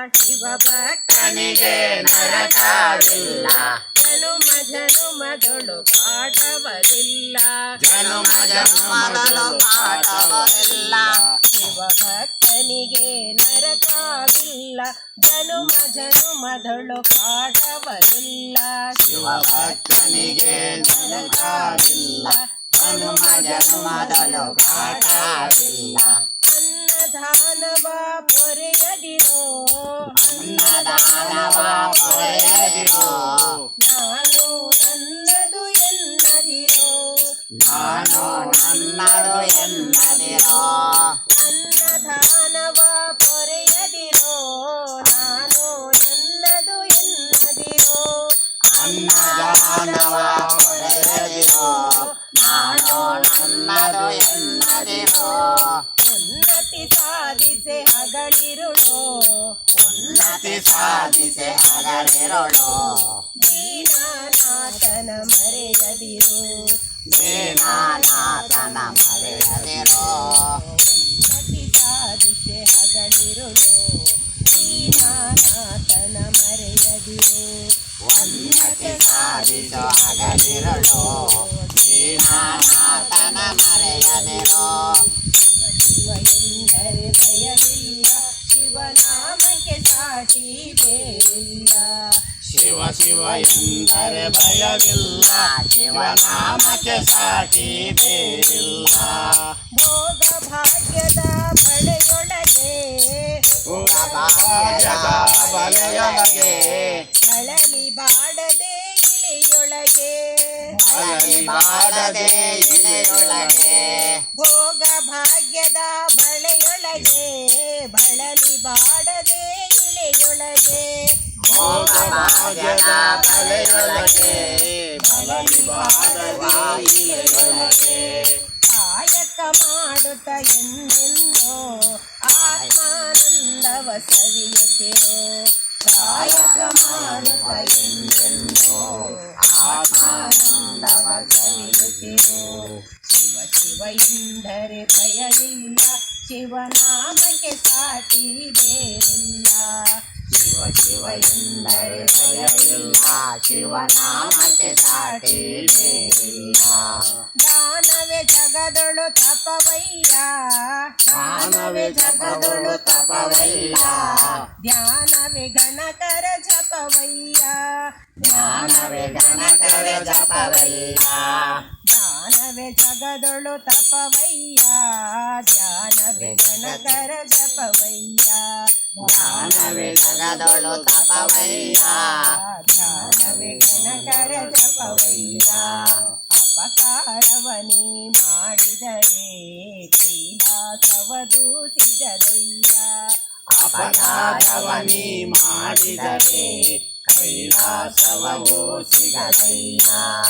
ನರಕವಿಲ್ಲ ಶಿವ ಭಕ್ತನಿಗೆ ನರಕವಿಲ್ಲ ಜನುಮ ಜನುಮದೊಳು ಕಾಟವರಿಲ್ಲ ಜನುಮ ಜನುಮದಲು ಪಾಠವರಿಲ್ಲ ಶಿವ ಭಕ್ತನಿಗೆ ನರಕವಿಲ್ಲ ಜನುಮ ಜನುಮದೊಳು ಕಾಟವರಿಲ್ಲ ಶಿವ ಭಕ್ತನಿಗೆ ನರಕವಿಲ್ಲ ಜನುಮ ಜನುಮದಲು ಪಾಠವಿಲ್ಲ ಅನ್ನದಾನವ ಪೊರೆಯದಿರೋ ಅನ್ನದಾನವ ಪೊರೆಯದಿರೋ ನಾನು ನನ್ನದು ಎನ್ನದಿರೋ? ನಾನು ನನ್ನದು ಎನ್ನದಿರೋ? ಅನ್ನದಾನವ ಪೊರೆಯದಿರೋ ನಾನು ನನ್ನದು ಎನ್ನದಿರೋ? ಅನ್ನದಾನವ ಪೊರೆಯದಿರೋ ನಾನು ನನ್ನದು ಎನ್ನದಿರೋ? ಉನ್ನತಿ ಸಾಧಿಸೆ ಹಗಳಿರುಳು ಉನ್ನತಿ ಸಾಧಿಸೆ ಹಗಳಿರುಳು ದೀನನಾಥನ ಮರೆಯದಿರು. ದೀನಾನಾಥನ ಮರೆಯದಿರು. ಉನ್ನತಿ ಸಾಧಿಸೆ ಹಗಳಿರುಳು ದೀನನಾಥನ ಮರೆಯದಿರು. ಉನ್ನತಿ ಸಾಧಿಸೋ ಹಗಳಿರುಳು ದೀನಾನಾಥನ ಮರೆಯದಿರೋ ಶಿವ ಎಂದರೆ ಭಯವಿಲ್ಲ ಶಿವನಾಮಕ್ಕೆ ಸಾಟಿ ಬೇರಿಲ್ಲ ಶಿವ ಶಿವ ಎಂದರೆ ಭಯವಿಲ್ಲ ಶಿವನಾಮಕ್ಕೆ ಸಾಟಿ ಬೇರಿಲ್ಲ ಭೋಗ ಭಾಗ್ಯದ ಬಳೆಯೊಳಗೆ ಭಾಗ್ಯದ ಬಲೆಯೊಳಗೆ ಬಳಲಿ ಬಾಡದೆ ಇಳಿಯೊಳಗೆ ಅಲಲಿ ಬಾಡದೆ ಇಲೆಯೊಳಗೆ ಭೋಗ ಭಾಗ್ಯದ ಬಳೆಯೊಳಗೆ ಬಳಲಿ ಬಾಡದೆ ಇಳೆಯೊಳಗೆ ಭೋಗ ಭಾಗ್ಯದ ಬಲೆಯೊಳಗೆ ಬಲಲಿ ಬಾಡದೆ ಇಲೆಯೊಳಗೆ ಕಾಯಕ ಮಾಡುತ್ತ ಎಂದೆಂದೋ ಆತ್ಮಾನಂದವ ಸವಿಯುತ್ತಿರೋ ಕಾಯಕ ಮಾಡುತ್ತ ಎಂದೆಂದೋ ಆತ್ಮಾನಂದವ ಸವಿಯುತ್ತಿರೋ ಶಿವ ಶಿವ ಎಂದರೆ ಭಯವಿಲ್ಲ ಶಿವನಾಮಕ್ಕೆ ಸಾಟಿ ಬೇರಿಲ್ಲ ಶಿವ ಶಿವ ಎಂದರೆ ಭಯವಿಲ್ಲ ಶಿವನಾಮಕ್ಕೆ ಸಾಟಿ ಬೇರಿಲ್ಲ ದಾನವೇ ಜಗದೊಳು ತಪವಯ್ಯ ದಾನವೇ ಜಗದೊಳು ತಪವಯ್ಯ. ಧ್ಯಾನವೇ ಗಣಕರ ಜಪವಯ್ಯ ಜ್ಞಾನವೇ ಗಣಕರ ಜಪವಯ್ಯ ದಾನವೇ ಜಗದೊಳು ತಪವಯ್ಯ ಧ್ಯಾನವೇ ಗಣಕರ ಜಪವಯ್ಯ ಜ್ಞಾನವೇ ಜಗದೊಳು ತಪವಯ್ಯ ಧ್ಯಾನವೇ ಗಣಕರ ಜಪವಯ್ಯ ಅಪಕಾರವನಿ ಮಾಡಿದರೆ ಕೈಲಾಸವದು ಸಿಗದಯ್ಯ ಅಪರಾಧವನಿ ಮಾಡಿದರೆ ಕೈಲಾಸವೂ ಸಿಗದಯ್ಯ ಶಿವ ಶಿವ